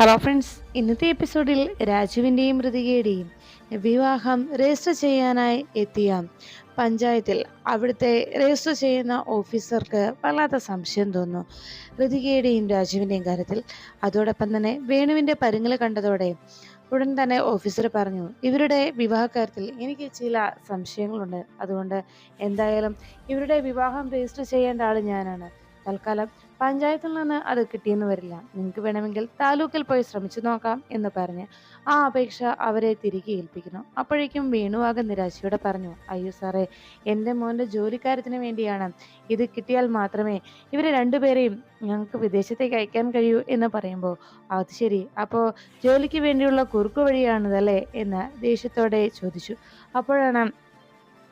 Hello friends ഇന്നത്തെ എപ്പിസോഡിൽ രാജുവിന്റെയും മൃതികയുടെയും വിവാഹം രജിസ്റ്റർ ചെയ്യാനായി എത്തിയ പഞ്ചായത്തിൽ അവിടുത്തെ രജിസ്റ്റർ ചെയ്യുന്ന ഓഫീസർക്ക് വല്ലാത്ത സംശയം തോന്നുന്നു. ഋതികയുടെയും രാജുവിന്റെയും കാര്യത്തിൽ. അതോടൊപ്പം തന്നെ വേണുവിന്റെ പരുങ്ങൽ കണ്ടതോടെ ഉടൻ തന്നെ ഓഫീസർ പറഞ്ഞു ഇവരുടെ വിവാഹക്കാര്യത്തിൽ എനിക്ക് ചില സംശയങ്ങളുണ്ട്. അതുകൊണ്ട് എന്തായാലും ഇവരുടെ വിവാഹം രജിസ്റ്റർ ചെയ്യേണ്ട ആൾ ഞാനാണ്. തൽക്കാലം പഞ്ചായത്തിൽ നിന്ന് അത് കിട്ടിയെന്ന് വരില്ല. നിങ്ങൾക്ക് വേണമെങ്കിൽ താലൂക്കിൽ പോയി ശ്രമിച്ചു നോക്കാം എന്ന് പറഞ്ഞ് ആ അപേക്ഷ അവരെ തിരികെ ഏൽപ്പിക്കുന്നു. അപ്പോഴേക്കും വേണുവാകെ നിരാശയോടെ പറഞ്ഞു അയ്യോ സാറേ എന്റെ മോന്റെ ജോലിക്കാര്യത്തിന് വേണ്ടിയാണ് ഇത് കിട്ടിയാൽ മാത്രമേ ഇവരെ രണ്ടുപേരെയും ഞങ്ങൾക്ക് വിദേശത്തേക്ക് അയക്കാൻ കഴിയൂ എന്ന് പറയുമ്പോൾ അത് ശരി അപ്പോൾ ജോലിക്ക് വേണ്ടിയുള്ള കുറുക്കു വഴിയാണിതല്ലേ? എന്ന് ദേഷ്യത്തോടെ ചോദിച്ചു. അപ്പോഴാണ്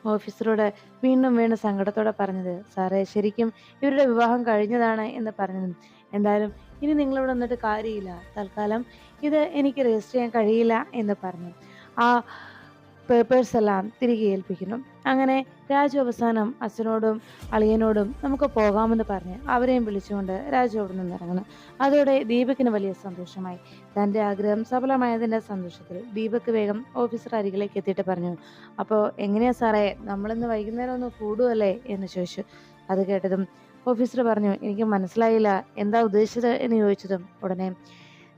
ഓഫീസറോട് വീണ്ടും വീണ്ടും സങ്കടത്തോടെ പറഞ്ഞത് സാറേ ശരിക്കും ഇവരുടെ വിവാഹം കഴിഞ്ഞതാണ് എന്ന് പറഞ്ഞതും. എന്തായാലും ഇനി നിങ്ങളിവിടെ വന്നിട്ട് കാര്യമില്ല. തൽക്കാലം ഇത് എനിക്ക് രജിസ്റ്റർ ചെയ്യാൻ കഴിയില്ല എന്ന് പറഞ്ഞു. ആ പേപ്പേഴ്സ് എല്ലാം തിരികെ ഏൽപ്പിക്കുന്നു. അങ്ങനെ രാജു അവസാനം അച്ഛനോടും അളിയനോടും നമുക്ക് പോകാമെന്ന് പറഞ്ഞ് അവരെയും വിളിച്ചുകൊണ്ട് രാജു അവിടെ നിന്ന് ഇറങ്ങുന്നു. അതോടെ ദീപകിന് വലിയ സന്തോഷമായി. തന്റെ ആഗ്രഹം സഫലമായതിന്റെ സന്തോഷത്തിൽ ദീപക് വേഗം ഓഫീസർ അരികിലേക്ക് എത്തിയിട്ട് പറഞ്ഞു അപ്പോൾ എങ്ങനെയാ സാറേ നമ്മളിന്ന് വൈകുന്നേരം ഒന്ന് കൂടുമല്ലേ എന്ന് ചോദിച്ചു. അത് കേട്ടതും ഓഫീസർ പറഞ്ഞു എനിക്ക് മനസ്സിലായില്ല എന്താ ഉദ്ദേശിച്ചത്? എന്ന് ചോദിച്ചതും ഉടനെ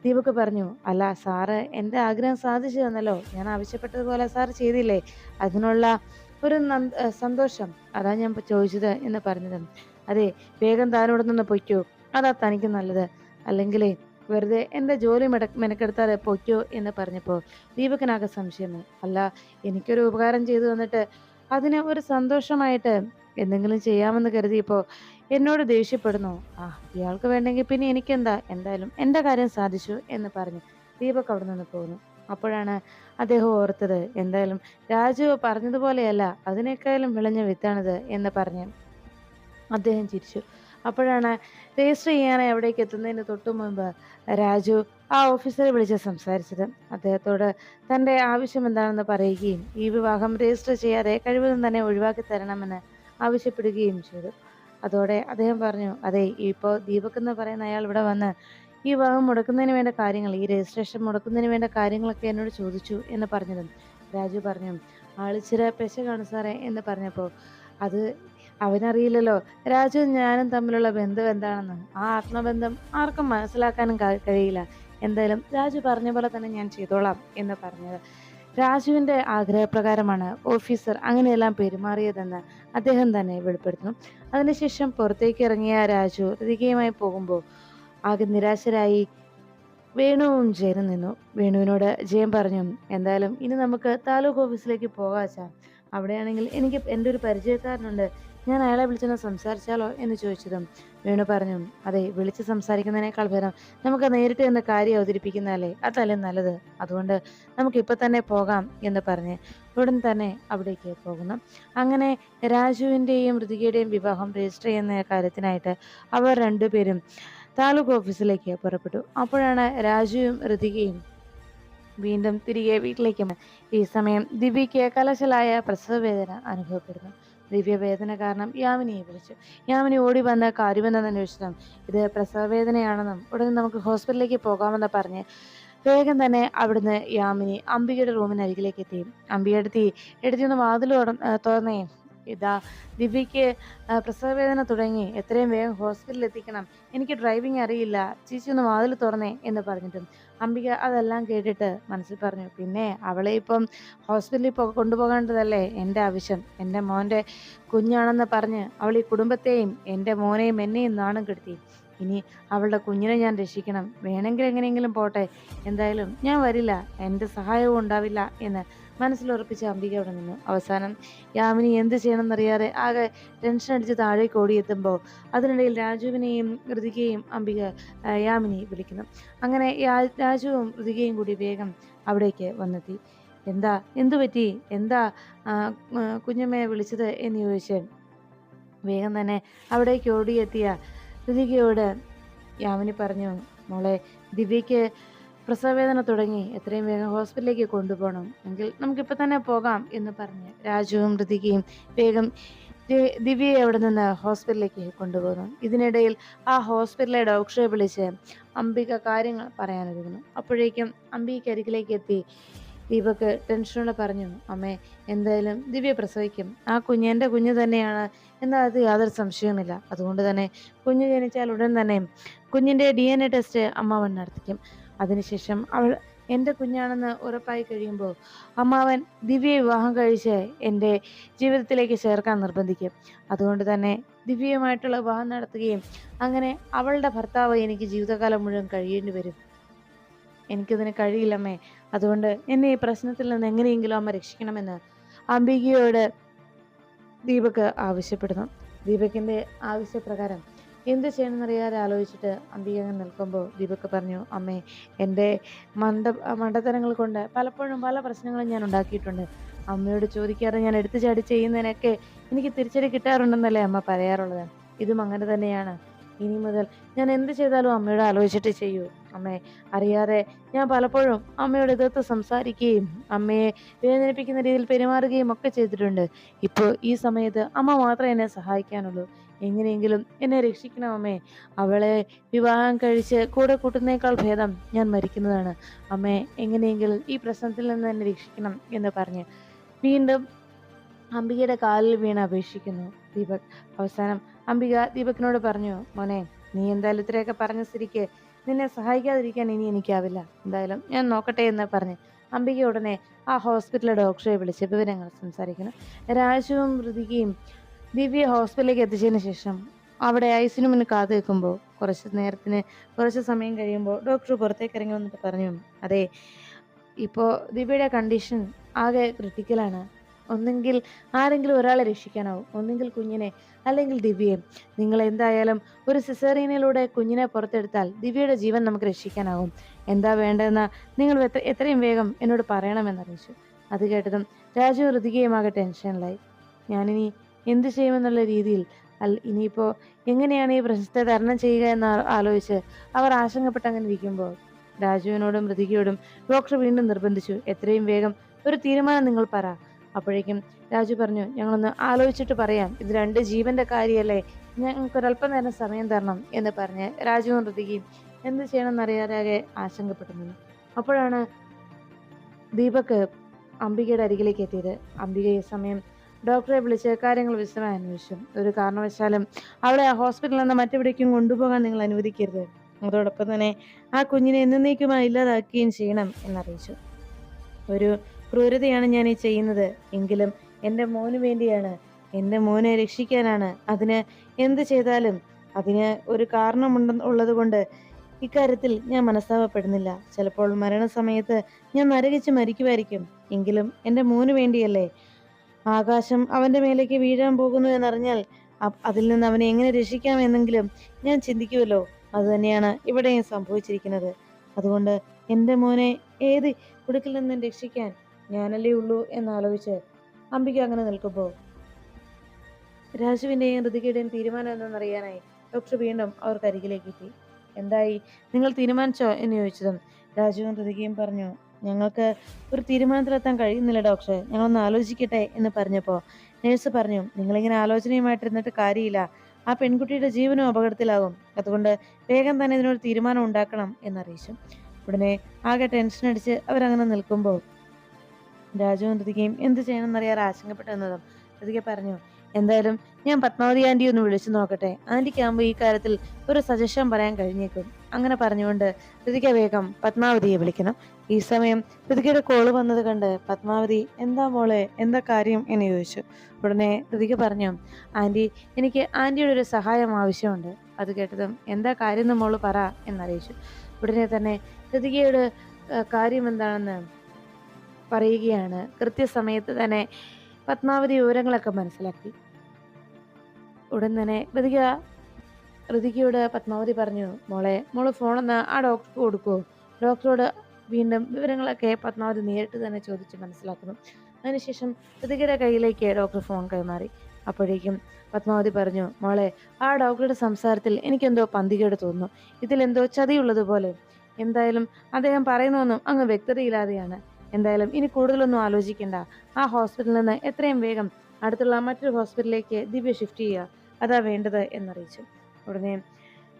ദീപക് പറഞ്ഞു അല്ല സാറ് എന്റെ ആഗ്രഹം സാധിച്ചു തന്നല്ലോ. ഞാൻ ആവശ്യപ്പെട്ടതുപോലെ സാർ ചെയ്തില്ലേ? അതിനുള്ള ഒരു സന്തോഷം. അതാ ഞാൻ ചോദിച്ചത് എന്ന് പറഞ്ഞത്. അതെ വേഗം താനോട് നിന്ന് പൊയ്ക്കോ. അതാ തനിക്ക് നല്ലത്. അല്ലെങ്കിൽ വെറുതെ എന്റെ ജോലി മെട മെനക്കെടുത്താതെ പൊയ്ക്കോ എന്ന് പറഞ്ഞപ്പോൾ ദീപകനാകെ സംശയമേ അല്ല എനിക്കൊരു ഉപകാരം ചെയ്തു തന്നിട്ട് അതിന് ഒരു സന്തോഷമായിട്ട് എന്തെങ്കിലും ചെയ്യാമെന്ന് കരുതിയപ്പോൾ എന്നോട് ദേഷ്യപ്പെടുന്നു. ആ ഇയാൾക്ക് വേണ്ടെങ്കിൽ പിന്നെ എനിക്കെന്താ? എന്തായാലും എന്റെ കാര്യം സാധിച്ചു എന്ന് പറഞ്ഞു ദീപക് അവിടെ നിന്ന് പോകുന്നു അപ്പോഴാണ് അദ്ദേഹം ഓർത്തത്. എന്തായാലും രാജു പറഞ്ഞതുപോലെയല്ല അതിനേക്കാളും വിളഞ്ഞ വിത്താണിത് എന്ന് പറഞ്ഞ് അദ്ദേഹം ചിരിച്ചു. അപ്പോഴാണ് രജിസ്റ്റർ ചെയ്യാനായി അവിടേക്ക് എത്തുന്നതിന് തൊട്ടു മുമ്പ് രാജു ആ ഓഫീസറെ വിളിച്ച് സംസാരിച്ചത്. അദ്ദേഹത്തോട് തന്റെ ആവശ്യം എന്താണെന്ന് പറയുകയും ഈ വിവാഹം രജിസ്റ്റർ ചെയ്യാതെ കഴിവതും തന്നെ ഒഴിവാക്കി തരണമെന്ന് ആവശ്യപ്പെടുകയും ചെയ്തു. അതോടെ അദ്ദേഹം പറഞ്ഞു അതെ ഇപ്പോൾ ദീപക് എന്ന് പറയുന്ന അയാൾ ഇവിടെ വന്ന് ഈ വിവാഹം മുടക്കുന്നതിന് വേണ്ട കാര്യങ്ങൾ ഈ രജിസ്ട്രേഷൻ മുടക്കുന്നതിന് വേണ്ട കാര്യങ്ങളൊക്കെ എന്നോട് ചോദിച്ചു എന്ന് പറഞ്ഞിരുന്നു രാജു പറഞ്ഞു ആളിച്ചിര പെശ കാണും സാറേ എന്ന് പറഞ്ഞപ്പോൾ അത് അവനറിയില്ലല്ലോ. രാജു ഞാനും തമ്മിലുള്ള ബന്ധം എന്താണെന്ന്? ആ ആത്മബന്ധം ആർക്കും മനസ്സിലാക്കാനും കഴിയില്ല. എന്തായാലും രാജു പറഞ്ഞ പോലെ തന്നെ ഞാൻ ചെയ്തോളാം എന്ന് പറഞ്ഞത്. രാജുവിന്റെ ആഗ്രഹപ്രകാരമാണ് ഓഫീസർ അങ്ങനെയെല്ലാം പെരുമാറിയതെന്ന് അദ്ദേഹം തന്നെ വെളിപ്പെടുത്തുന്നു. അതിനുശേഷം പുറത്തേക്ക് ഇറങ്ങിയ രാജു ഋതികയുമായി പോകുമ്പോൾ ആകെ നിരാശരായി വേണുവും ജയനും നിന്നു. വേണുവിനോട് ജയൻ പറഞ്ഞു എന്തായാലും ഇനി നമുക്ക് താലൂക്ക് ഓഫീസിലേക്ക് പോകാച്ചാ അവിടെയാണെങ്കിൽ എനിക്ക് എന്റെ ഒരു പരിചയക്കാരനുണ്ട്. ഞാൻ അയാളെ വിളിച്ചൊന്ന് സംസാരിച്ചാലോ? എന്ന് ചോദിച്ചതും വേണു പറഞ്ഞു അതെ വിളിച്ച് സംസാരിക്കുന്നതിനേക്കാൾ ഭരം നമുക്ക് നേരിട്ട് എന്ന കാര്യം അവതരിപ്പിക്കുന്നതല്ലേ? അതല്ലേ നല്ലത്. അതുകൊണ്ട് നമുക്ക് ഇപ്പൊ തന്നെ പോകാം എന്ന് പറഞ്ഞ് ഉടൻ തന്നെ അവിടേക്ക് പോകുന്നു. അങ്ങനെ രാജുവിന്റെയും ഋതികയുടെയും വിവാഹം രജിസ്റ്റർ ചെയ്യുന്ന കാര്യത്തിനായിട്ട് അവർ രണ്ടുപേരും താലൂക്ക് ഓഫീസിലേക്ക് പുറപ്പെട്ടു. അപ്പോഴാണ് രാജുവും ഋതികയും വീണ്ടും തിരികെ വീട്ടിലേക്ക് ഈ സമയം ദിവ്യയ്ക്ക് കലശലായ പ്രസവവേദന അനുഭവപ്പെടുന്നു. ദിവ്യ വേദന കാരണം യാമിനിയെ വിളിച്ചു. യാമിനി ഓടി വന്ന് കാര്യമെന്നു അന്വേഷിച്ചതും ഇത് പ്രസവവേദനയാണെന്നും ഉടനെ നമുക്ക് ഹോസ്പിറ്റലിലേക്ക് പോകാമെന്ന് പറഞ്ഞ് വേഗം തന്നെ അവിടുന്ന് യാമിനി അംബികയുടെ റൂമിനരികിലേക്ക് എത്തി. അംബികയെടുത്തി എടുത്തിയൊന്ന് വാതിൽ തുറന്നേ. ഇതാ ദിവ്യയ്ക്ക് പ്രസവവേദന തുടങ്ങി. എത്രയും വേഗം ഹോസ്പിറ്റലിൽ എത്തിക്കണം. എനിക്ക് ഡ്രൈവിംഗ് അറിയില്ല. ചേച്ചി ഒന്ന് വാതിൽ തുറന്നേ എന്ന് പറഞ്ഞിട്ടും അംബിക അതെല്ലാം കേട്ടിട്ട് മനസ്സിൽ പറഞ്ഞു. പിന്നെ അവളെ ഇപ്പം ഹോസ്പിറ്റലിൽ പോ കൊണ്ടുപോകേണ്ടതല്ലേ? എന്റെ ആവശ്യം. എന്റെ മോന്റെ കുഞ്ഞാണെന്ന് പറഞ്ഞ് അവൾ ഈ കുടുംബത്തെയും എന്റെ മോനെയും എന്നെയും നാണം കെടുത്തി. ഇനി അവളുടെ കുഞ്ഞിനെ ഞാൻ രക്ഷിക്കണം. വേണമെങ്കിൽ എങ്ങനെയെങ്കിലും പോട്ടെ. എന്തായാലും ഞാൻ വരില്ല. എന്റെ സഹായവും ഉണ്ടാവില്ല എന്ന് മനസ്സിലുറപ്പിച്ച അംബിക അവിടെ നിന്നു. അവസാനം യാമിനി എന്ത് ചെയ്യണമെന്നറിയാതെ ആകെ ടെൻഷൻ അടിച്ച് താഴേക്ക് ഓടിയെത്തുമ്പോൾ അതിനിടയിൽ രാജുവിനെയും ഋതികയും അംബിക യാമിനി വിളിക്കുന്നു. അങ്ങനെ രാജുവും ഋതികയും കൂടി വേഗം അവിടേക്ക് വന്നെത്തി. എന്താ? എന്തു പറ്റി? എന്താ? കുഞ്ഞമ്മയെ വിളിച്ചത്? എന്ന് ചോദിച്ച് വേഗം തന്നെ അവിടേക്ക് ഓടിയെത്തിയ ഋതികയോട് യാമിനി പറഞ്ഞു മോളെ ദിവ്യയ്ക്ക് പ്രസവവേദന തുടങ്ങി എത്രയും വേഗം ഹോസ്പിറ്റലിലേക്ക് കൊണ്ടുപോകണം എങ്കിൽ നമുക്കിപ്പോൾ തന്നെ പോകാം എന്ന് പറഞ്ഞ് രാജുവും ഋതികയും വേഗം ദിവ്യയെ അവിടെ നിന്ന് ഹോസ്പിറ്റലിലേക്ക് കൊണ്ടുപോകുന്നു. ഇതിനിടയിൽ ആ ഹോസ്പിറ്റലിലെ ഡോക്ടറെ വിളിച്ച് അംബിക കാര്യങ്ങൾ പറയാനൊരുങ്ങുന്നു. അപ്പോഴേക്കും അംബിക അരികിലേക്ക് എത്തി. ദീപക്ക് ടെൻഷനോടെ പറഞ്ഞു അമ്മേ എന്തായാലും ദിവ്യ പ്രസവിക്കും. ആ കുഞ്ഞ് എന്റെ കുഞ്ഞ് തന്നെയാണ് എന്നാൽ അത് യാതൊരു സംശയവുമില്ല. അതുകൊണ്ട് തന്നെ കുഞ്ഞ് ജനിച്ചാൽ ഉടൻ തന്നെ കുഞ്ഞിന്റെ ഡി എൻ എ ടെസ്റ്റ് അമ്മാവൻ നടത്തിക്കും. അതിനുശേഷം അവൾ എന്റെ കുഞ്ഞാണെന്ന് ഉറപ്പായി കഴിയുമ്പോൾ അമ്മാവൻ ദിവ്യ വിവാഹം കഴിച്ച് എന്റെ ജീവിതത്തിലേക്ക് ചേർക്കാൻ നിർബന്ധിക്കും. അതുകൊണ്ട് തന്നെ ദിവ്യയുമായിട്ടുള്ള വിവാഹം നടത്തുകയും അങ്ങനെ അവളുടെ ഭർത്താവ് എനിക്ക് ജീവിതകാലം മുഴുവൻ കഴിയേണ്ടി വരും. എനിക്കതിന് കഴിയില്ലമ്മേ. അതുകൊണ്ട് എന്നെ ഈ പ്രശ്നത്തിൽ നിന്ന് എങ്ങനെയെങ്കിലും അമ്മ രക്ഷിക്കണമെന്ന് അംബികയോട് ദീപക് ആവശ്യപ്പെടുന്നു. ദീപകിന്റെ ആവശ്യപ്രകാരം എന്ത് ചെയ്യണമെന്നറിയാതെ ആലോചിച്ചിട്ട് അംബിക അങ്ങ് നിൽക്കുമ്പോൾ ദീപക് പറഞ്ഞു അമ്മേ എന്റെ മണ്ട മണ്ടത്തരങ്ങൾ കൊണ്ട് പലപ്പോഴും പല പ്രശ്നങ്ങളും ഞാൻ ഉണ്ടാക്കിയിട്ടുണ്ട്. അമ്മയോട് ചോദിക്കാതെ ഞാൻ എടുത്തു ചാടി ചെയ്യുന്നതിനൊക്കെ എനിക്ക് തിരിച്ചടി കിട്ടാറുണ്ടെന്നല്ലേ അമ്മ പറയാറുള്ളത്. ഇതും അങ്ങനെ തന്നെയാണ്. ഇനി മുതൽ ഞാൻ എന്ത് ചെയ്താലും അമ്മയോട് ആലോചിച്ചിട്ട് ചെയ്യൂ. അമ്മേ അറിയാതെ ഞാൻ പലപ്പോഴും അമ്മയോട് എതിർത്ത് സംസാരിക്കുകയും അമ്മയെ വേദനിപ്പിക്കുന്ന രീതിയിൽ പെരുമാറുകയും ഒക്കെ ചെയ്തിട്ടുണ്ട്. ഇപ്പോൾ ഈ സമയത്ത് അമ്മ മാത്രമേ എന്നെ സഹായിക്കാനുള്ളൂ. എങ്ങനെയെങ്കിലും എന്നെ രക്ഷിക്കണമേ അവളെ വിവാഹം കഴിച്ച് കൂടെ കൂട്ടുന്നേക്കാൾ ഭേദം ഞാൻ മരിക്കുന്നതാണ്. അമ്മേ എങ്ങനെയെങ്കിലും ഈ പ്രശ്നത്തിൽ നിന്ന് എന്നെ രക്ഷിക്കണം എന്ന് പറഞ്ഞ് വീണ്ടും അംബികയുടെ കാലിൽ വീണ് അപേക്ഷിക്കുന്നു ദീപക്. അവസാനം അംബിക ദീപകിനോട് പറഞ്ഞു മോനെ നീ എന്തായാലും ഇത്രയൊക്കെ പറഞ്ഞ സ്ഥിതിക്ക് നിന്നെ സഹായിക്കാതിരിക്കാൻ ഇനി എനിക്കാവില്ല. എന്തായാലും ഞാൻ നോക്കട്ടെ എന്ന് പറഞ്ഞ് അംബിക ഉടനെ ആ ഹോസ്പിറ്റലിലെ ഡോക്ടറെ വിളിച്ച് വിവരങ്ങൾ സംസാരിക്കുന്നു. രാജുവും ഋതികയും ദിവ്യ ഹോസ്പിറ്റലിലേക്ക് എത്തിച്ചതിന് ശേഷം അവിടെ ഐസിനു മുന്നിൽ കാത്തു നിൽക്കുമ്പോൾ കുറച്ച് നേരത്തിന് കുറച്ച് സമയം കഴിയുമ്പോൾ ഡോക്ടർ പുറത്തേക്ക് ഇറങ്ങി വന്നിട്ട് പറഞ്ഞു അതെ ഇപ്പോൾ ദിവ്യയുടെ കണ്ടീഷൻ ആകെ ക്രിട്ടിക്കലാണ് ഒന്നെങ്കിൽ ആരെങ്കിലും ഒരാളെ രക്ഷിക്കാനാവും ഒന്നെങ്കിൽ കുഞ്ഞിനെ അല്ലെങ്കിൽ ദിവ്യയെ. നിങ്ങൾ എന്തായാലും ഒരു സിസേറിയനിലൂടെ കുഞ്ഞിനെ പുറത്തെടുത്താൽ ദിവ്യയുടെ ജീവൻ നമുക്ക് രക്ഷിക്കാനാവും എന്താ വേണ്ടതെന്ന് നിങ്ങൾ എത്ര എത്രയും വേഗം എന്നോട് പറയണമെന്ന് അറിയിച്ചു. അത് കേട്ടതും രാജു ഋതികയുമാകെ ടെൻഷനിലായി ഞാനിനി എന്ത് ചെയ്യുമെന്നുള്ള രീതിയിൽ. അൽ ഇനിയിപ്പോൾ എങ്ങനെയാണ് ഈ പ്രശ്നത്തെ തരണം ചെയ്യുക എന്ന് ആലോചിച്ച് അവർ ആശങ്കപ്പെട്ട് അങ്ങനെ ഇരിക്കുമ്പോൾ രാജുവിനോടും മൃതികയോടും ഡോക്ടർ വീണ്ടും നിർബന്ധിച്ചു. എത്രയും വേഗം ഒരു തീരുമാനം നിങ്ങൾ പറ. അപ്പോഴേക്കും രാജു പറഞ്ഞു ഞങ്ങളൊന്ന് ആലോചിച്ചിട്ട് പറയാം. ഇത് രണ്ട് ജീവന്റെ കാര്യമല്ലേ ഞങ്ങൾക്ക് ഒരല്പം നേരം സമയം തരണം എന്ന് പറഞ്ഞ് രാജുവും ഋതികയും എന്ത് ചെയ്യണമെന്നറിയാതെ നിന്നു അപ്പോഴാണ് ദീപക് അംബികയുടെ അരികിലേക്ക് എത്തിയത്. അംബികയെ സമയം ഡോക്ടറെ വിളിച്ച് കാര്യങ്ങൾ വിശദമായി അന്വേഷിച്ചു. ഒരു കാരണവശാലും അവളെ ഹോസ്പിറ്റലിൽ നിന്ന് മറ്റെവിടേക്കും കൊണ്ടുപോകാൻ നിങ്ങൾ അനുവദിക്കരുത്. അതോടൊപ്പം തന്നെ ആ കുഞ്ഞിനെ എന്നേക്കുമായി ഇല്ലാതാക്കുകയും ചെയ്യണം എന്നറിയിച്ചു. ഒരു ക്രൂരതയാണ് ഞാൻ ഈ ചെയ്യുന്നത്. എങ്കിലും എന്റെ മോന് വേണ്ടിയാണ് എന്റെ മോനെ രക്ഷിക്കാനാണ്. അതിന് എന്ത് ചെയ്താലും അതിന് ഒരു കാരണമുണ്ട് ഉള്ളത് കൊണ്ട് ഇക്കാര്യത്തിൽ ഞാൻ മനസ്താപപ്പെടുന്നില്ല. ചിലപ്പോൾ മരണസമയത്ത് ഞാൻ നരകിച്ച് മരിക്കുമായിരിക്കും. എങ്കിലും എന്റെ മോന് വേണ്ടിയല്ലേ ആകാശം അവന്റെ മേലേക്ക് വീഴാൻ പോകുന്നു എന്നറിഞ്ഞാൽ അതിൽ നിന്ന് അവനെ എങ്ങനെ രക്ഷിക്കാമെന്നെങ്കിലും ഞാൻ ചിന്തിക്കുമല്ലോ. അതുതന്നെയാണ് ഇവിടെയും സംഭവിച്ചിരിക്കുന്നത്. അതുകൊണ്ട് എന്റെ മോനെ ഏത് കുടുക്കിൽ നിന്നും രക്ഷിക്കാൻ ഞാനല്ലേ ഉള്ളൂ എന്നാലോചിച്ച് അംബിക അങ്ങനെ നിൽക്കുമ്പോൾ രാജുവിന്റെയും ഋതികയുടെയും തീരുമാനം എന്തെന്നറിയാനായി ഡോക്ടർ വീണ്ടും അവർക്ക് അരികിലേക്ക് എത്തി. എന്തായി? നിങ്ങൾ തീരുമാനിച്ചോ? എന്ന് ചോദിച്ചതും രാജുവും ഋതികയും പറഞ്ഞു ഞങ്ങൾക്ക് ഒരു തീരുമാനത്തിലെത്താൻ കഴിയുന്നില്ല ഡോക്ടറെ. ഞങ്ങളൊന്ന് ആലോചിക്കട്ടെ എന്ന് പറഞ്ഞപ്പോൾ നേഴ്സ് പറഞ്ഞു നിങ്ങളിങ്ങനെ ആലോചനയുമായിട്ടിരുന്നിട്ട് കാര്യമില്ല. ആ പെൺകുട്ടിയുടെ ജീവനും അപകടത്തിലാകും. അതുകൊണ്ട് വേഗം തന്നെ ഇതിനൊരു തീരുമാനം ഉണ്ടാക്കണം എന്നറിയിച്ചു. ഉടനെ ആകെ ടെൻഷൻ അടിച്ച് അവരങ്ങനെ നിൽക്കുമ്പോൾ രാജുവും ഋതികയും എന്ത് ചെയ്യണമെന്നറിയാതെ ആശങ്കപ്പെട്ടു എന്നതും ഋതിക പറഞ്ഞു എന്തായാലും ഞാൻ പത്മാവതി ആന്റി ഒന്ന് വിളിച്ചു നോക്കട്ടെ. ആന്റിക്കാകുമ്പോൾ ഈ കാര്യത്തിൽ ഒരു സജഷൻ പറയാൻ കഴിഞ്ഞേക്കും. അങ്ങനെ പറഞ്ഞുകൊണ്ട് ഋതിക വേഗം പത്മാവതിയെ വിളിക്കണം. ഈ സമയം ഋതികയുടെ കോൾ വന്നത് കണ്ട് പത്മാവതി എന്താ മോളെ? എന്താ കാര്യം? എന്ന് ചോദിച്ചു. ഉടനെ ഋതിക പറഞ്ഞു ആന്റി എനിക്ക് ആന്റിയുടെ ഒരു സഹായം ആവശ്യമുണ്ട്. അത് കേട്ടതും എന്താ കാര്യം എന്ന് മോൾ പറ എന്നറിയിച്ചു. ഉടനെ തന്നെ ഋതികയുടെ കാര്യം എന്താണെന്ന് പറയുകയാണ്. കൃത്യസമയത്ത് തന്നെ പത്മാവതി വിവരങ്ങളൊക്കെ മനസ്സിലാക്കി. ഉടൻ തന്നെ ഋതിക ഋതികയോട് പത്മാവതി പറഞ്ഞു മോളെ മോൾ ഫോണൊന്ന് ആ ഡോക്ടർക്ക് കൊടുക്കുമോ ഡോക്ടറോട് വീണ്ടും വിവരങ്ങളൊക്കെ പത്മാവതി നേരിട്ട് തന്നെ ചോദിച്ച് മനസ്സിലാക്കുന്നു. അതിനുശേഷം ഋതികയുടെ കയ്യിലേക്ക് ഡോക്ടർ ഫോൺ കൈമാറി. അപ്പോഴേക്കും പത്മാവതി പറഞ്ഞു മോളെ ആ ഡോക്ടറുടെ സംസാരത്തിൽ എനിക്കെന്തോ പന്തികേട് തോന്നുന്നു. ഇതിലെന്തോ ചതിയുള്ളതുപോലെ. എന്തായാലും അദ്ദേഹം പറയുന്നതൊന്നും അങ്ങ് വ്യക്തതയില്ലാതെയാണ്. എന്തായാലും ഇനി കൂടുതലൊന്നും ആലോചിക്കേണ്ട. ആ ഹോസ്പിറ്റലിൽ നിന്ന് എത്രയും വേഗം അടുത്തുള്ള മറ്റൊരു ഹോസ്പിറ്റലിലേക്ക് ദിവ്യ ഷിഫ്റ്റ് ചെയ്യുക. അതാ വേണ്ടത് എന്നറിയിച്ചു. ഉടനെ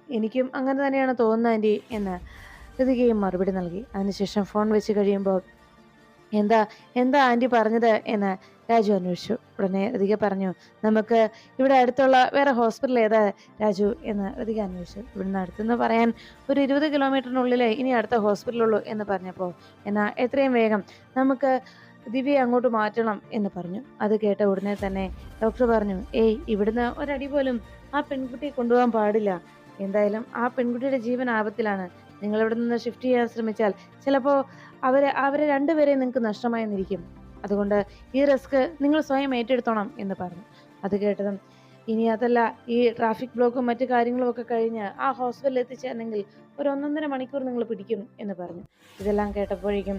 എനിക്കും അങ്ങനെ തന്നെയാണ് തോന്നുന്നത് ആന്റി എന്ന് ഋതികയും മറുപടി നൽകി. അതിനുശേഷം ഫോൺ വെച്ച് കഴിയുമ്പോൾ എന്താ എന്താ ആന്റി പറഞ്ഞത് എന്ന് രാജു അന്വേഷിച്ചു. ഉടനെ ഋതിക പറഞ്ഞു നമുക്ക് ഇവിടെ അടുത്തുള്ള വേറെ ഹോസ്പിറ്റൽ ഏതാ രാജു? എന്ന് ഋതിക അന്വേഷിച്ചു. ഇവിടുന്ന് അടുത്തെന്ന് പറയാൻ ഒരു ഇരുപത് കിലോമീറ്ററിനുള്ളിൽ ഇനി അടുത്ത ഹോസ്പിറ്റലുള്ളൂ എന്ന് പറഞ്ഞപ്പോൾ എന്നാൽ എത്രയും വേഗം നമുക്ക് ദിവ്യ അങ്ങോട്ട് മാറ്റണം എന്ന് പറഞ്ഞു. അത് കേട്ട ഉടനെ തന്നെ ഡോക്ടർ പറഞ്ഞു ഏയ് ഇവിടുന്ന് ഒരടി പോലും ആ പെൺകുട്ടിയെ കൊണ്ടുപോകാൻ പാടില്ല. എന്തായാലും ആ പെൺകുട്ടിയുടെ ജീവൻ ആപത്തിലാണ്. നിങ്ങൾ ഇവിടെ നിന്ന് ഷിഫ്റ്റ് ചെയ്യാൻ ശ്രമിച്ചാൽ ചിലപ്പോൾ അവരെ അവരെ രണ്ടുപേരെയും നിങ്ങൾക്ക് നഷ്ടമായെന്നിരിക്കും അതുകൊണ്ട് ഈ റിസ്ക് നിങ്ങൾ സ്വയം ഏറ്റെടുത്തോണം എന്ന് പറഞ്ഞു. അത് കേട്ടതും ഇനി അതല്ല ഈ ട്രാഫിക് ബ്ലോക്കും മറ്റു കാര്യങ്ങളും ഒക്കെ കഴിഞ്ഞ് ആ ഹോസ്പിറ്റലിൽ എത്തിച്ചേരണമെങ്കിൽ ഒരു ഒന്നൊന്നര മണിക്കൂർ നിങ്ങൾ പിടിക്കും എന്ന് പറഞ്ഞു. ഇതെല്ലാം കേട്ടപ്പോഴേക്കും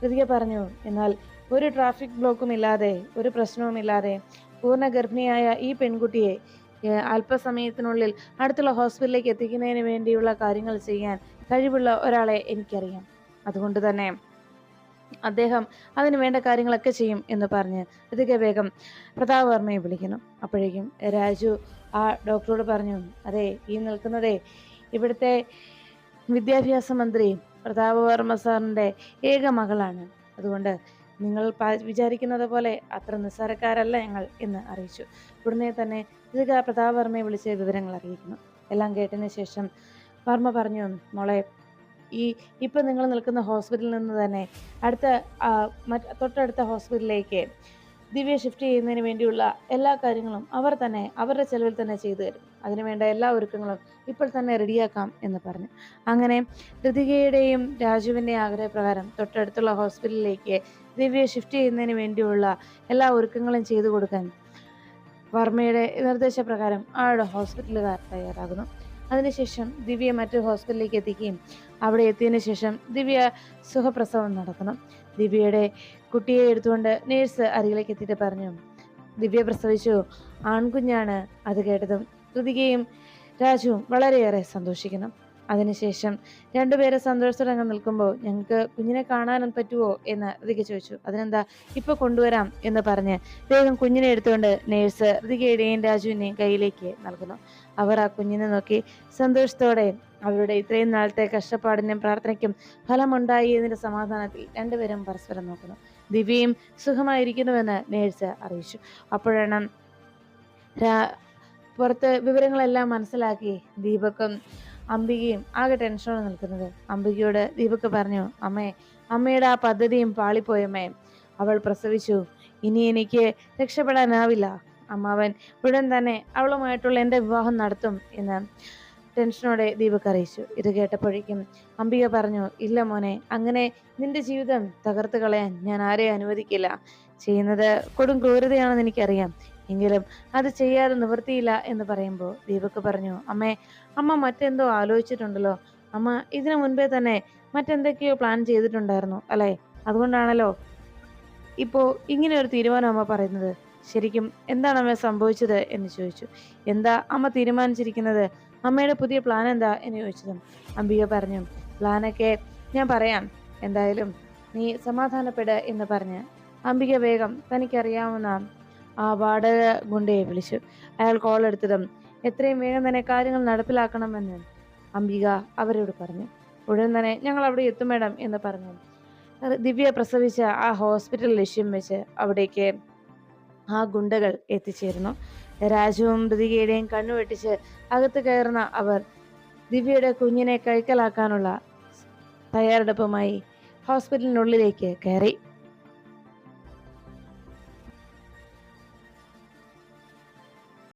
കൃതിക പറഞ്ഞു എന്നാൽ ഒരു ട്രാഫിക് ബ്ലോക്കും ഇല്ലാതെ ഒരു പ്രശ്നവുമില്ലാതെ പൂർണ ഗർഭിണിയായ ഈ പെൺകുട്ടിയെ അല്പസമയത്തിനുള്ളിൽ അടുത്തുള്ള ഹോസ്പിറ്റലിലേക്ക് എത്തിക്കുന്നതിന് വേണ്ടിയുള്ള കാര്യങ്ങൾ ചെയ്യാൻ കഴിവുള്ള ഒരാളെ എനിക്കറിയാം. അതുകൊണ്ട് തന്നെ അദ്ദേഹം അതിന് വേണ്ട കാര്യങ്ങളൊക്കെ ചെയ്യും എന്ന് പറഞ്ഞ് ഋതിക വേഗം പ്രതാപ് വർമ്മയെ വിളിക്കുന്നു. അപ്പോഴേക്കും രാജു ആ ഡോക്ടറോട് പറഞ്ഞു അതെ ഈ നിൽക്കുന്നതേ ഇവിടുത്തെ വിദ്യാഭ്യാസ മന്ത്രി പ്രതാപ് വർമ്മ സാറിന്റെ ഏക മകളാണ്. അതുകൊണ്ട് നിങ്ങൾ വിചാരിക്കുന്നത് പോലെ അത്ര നിസ്സാരക്കാരല്ല ഞങ്ങൾ എന്ന് അറിയിച്ചു. ഉടനെ തന്നെ ഋതിക പ്രതാപ് വർമ്മയെ വിളിച്ച് വിവരങ്ങൾ അറിയിക്കുന്നു. എല്ലാം കേട്ടതിന് ശേഷം വർമ്മ പറഞ്ഞു മോളെ ഈ ഇപ്പം നിങ്ങൾ നിൽക്കുന്ന ഹോസ്പിറ്റലിൽ നിന്ന് തന്നെ അടുത്ത മറ്റ് തൊട്ടടുത്ത ഹോസ്പിറ്റലിലേക്ക് ദിവ്യ ഷിഫ്റ്റ് ചെയ്യുന്നതിന് വേണ്ടിയുള്ള എല്ലാ കാര്യങ്ങളും അവർ തന്നെ അവരുടെ ചെലവിൽ തന്നെ ചെയ്തു തരും. അതിനുവേണ്ട എല്ലാ ഒരുക്കങ്ങളും ഇപ്പോൾ തന്നെ റെഡിയാക്കാം എന്ന് പറഞ്ഞു. അങ്ങനെ ഋതികയുടെയും രാജുവിന്റെയും ആഗ്രഹപ്രകാരം തൊട്ടടുത്തുള്ള ഹോസ്പിറ്റലിലേക്ക് ദിവ്യ ഷിഫ്റ്റ് ചെയ്യുന്നതിന് വേണ്ടിയുള്ള എല്ലാ ഒരുക്കങ്ങളും ചെയ്തു കൊടുക്കാൻ വർമ്മയുടെ നിർദ്ദേശപ്രകാരം ആളുടെ ഹോസ്പിറ്റലുകാർ തയ്യാറാകുന്നു. അതിനുശേഷം ദിവ്യ മറ്റു ഹോസ്പിറ്റലിലേക്ക് എത്തിക്കുകയും അവിടെ എത്തിയതിനു ശേഷം ദിവ്യ സുഖപ്രസവം നടക്കണം ദിവ്യയുടെ കുട്ടിയെ എടുത്തുകൊണ്ട് നേഴ്സ് അരികിലേക്ക് എത്തിയിട്ട് പറഞ്ഞു ദിവ്യ പ്രസവിച്ചു. ആൺകുഞ്ഞാണ് അത് കേട്ടതും കൃതികയും രാജുവും വളരെയേറെ സന്തോഷിക്കണം അതിനുശേഷം രണ്ടുപേരെ സന്തോഷത്തോടെ അങ്ങ് നിൽക്കുമ്പോൾ ഞങ്ങൾക്ക് കുഞ്ഞിനെ കാണാനും പറ്റുമോ എന്ന് ഋതിക ചോദിച്ചു. അതിനെന്താ ഇപ്പൊ കൊണ്ടുവരാം? എന്ന് പറഞ്ഞ് വേഗം കുഞ്ഞിനെ എടുത്തുകൊണ്ട് നേഴ്സ് ഋതികയുടെയും രാജുവിനെയും കയ്യിലേക്ക് നൽകുന്നു. അവർ ആ കുഞ്ഞിനെ നോക്കി സന്തോഷത്തോടെ അവരുടെ ഇത്രയും നാളത്തെ കഷ്ടപ്പാടിനും പ്രാർത്ഥനയ്ക്കും ഫലമുണ്ടായി എന്നൊരു സമാധാനത്തിൽ രണ്ടുപേരും പരസ്പരം നോക്കുന്നു. ദിവ്യയും സുഖമായിരിക്കുന്നുവെന്ന് നേഴ്സ് അറിയിച്ചു. അപ്പോഴാണ് പുറത്ത് വിവരങ്ങളെല്ലാം മനസ്സിലാക്കി ദീപക്കും അംബികയും ആകെ ടെൻഷനോടെ നിൽക്കുന്നത്. അംബികയോട് ദീപക്ക് പറഞ്ഞു അമ്മേ അമ്മയുടെ ആ പദ്ധതിയും പാളിപ്പോയമ്മേ. അവൾ പ്രസവിച്ചു. ഇനി എനിക്ക് രക്ഷപ്പെടാനാവില്ല. അമ്മാവൻ ഉടൻ തന്നെ അവളുമായിട്ടുള്ള എന്റെ വിവാഹം നടത്തും എന്ന് ടെൻഷനോടെ ദീപക് അറിയിച്ചു. ഇത് കേട്ടപ്പോഴേക്കും അംബിക പറഞ്ഞു ഇല്ല മോനെ അങ്ങനെ നിന്റെ ജീവിതം തകർത്ത് കളയാൻ ഞാൻ ആരെയും അനുവദിക്കില്ല. ചെയ്യുന്നത് കൊടും ക്രൂരതയാണെന്ന് എനിക്കറിയാം. എങ്കിലും അത് ചെയ്യാതെ നിവൃത്തിയില്ല എന്ന് പറയുമ്പോൾ ദീപക് പറഞ്ഞു അമ്മേ അമ്മ മറ്റെന്തോ ആലോചിച്ചിട്ടുണ്ടല്ലോ. അമ്മ ഇതിനു മുൻപേ തന്നെ മറ്റെന്തൊക്കെയോ പ്ലാൻ ചെയ്തിട്ടുണ്ടായിരുന്നു അല്ലേ? അതുകൊണ്ടാണല്ലോ ഇപ്പോൾ ഇങ്ങനെ ഒരു തീരുമാനം അമ്മ പറയുന്നത്. ശരിക്കും എന്താണ് അമ്മ സംഭവിച്ചത് എന്ന് ചോദിച്ചു. എന്താ അമ്മ തീരുമാനിച്ചിരിക്കുന്നത്? അമ്മയുടെ പുതിയ പ്ലാൻ എന്താ എന്ന് ചോദിച്ചതും അംബിക പറഞ്ഞു പ്ലാനൊക്കെ ഞാൻ പറയാം. എന്തായാലും നീ സമാധാനപ്പെട് എന്ന് പറഞ്ഞ് അംബിക വേഗം തനിക്കറിയാവുന്ന ആ വാടക ഗുണ്ടയെ വിളിച്ചു. അയാൾ കോൾ എടുത്തതും എത്രയും വേഗം തന്നെ കാര്യങ്ങൾ നടപ്പിലാക്കണമെന്ന് അംബിക അവരോട് പറഞ്ഞു. ഉടൻ തന്നെ ഞങ്ങൾ അവിടെ എത്തും മേഡം എന്ന് പറഞ്ഞു. ദിവ്യ പ്രസവിച്ച ആ ഹോസ്പിറ്റൽ ലക്ഷ്യം വെച്ച് അവിടേക്ക് ആ ഗുണ്ടകൾ എത്തിച്ചേരുന്നു. രാജുവും ഋതികയുടെയും കണ്ണു വെട്ടിച്ച് അകത്ത് കയറുന്ന അവർ ദിവ്യയുടെ കുഞ്ഞിനെ കൈക്കലാക്കാനുള്ള തയ്യാറെടുപ്പുമായി ഹോസ്പിറ്റലിനുള്ളിലേക്ക് കയറി.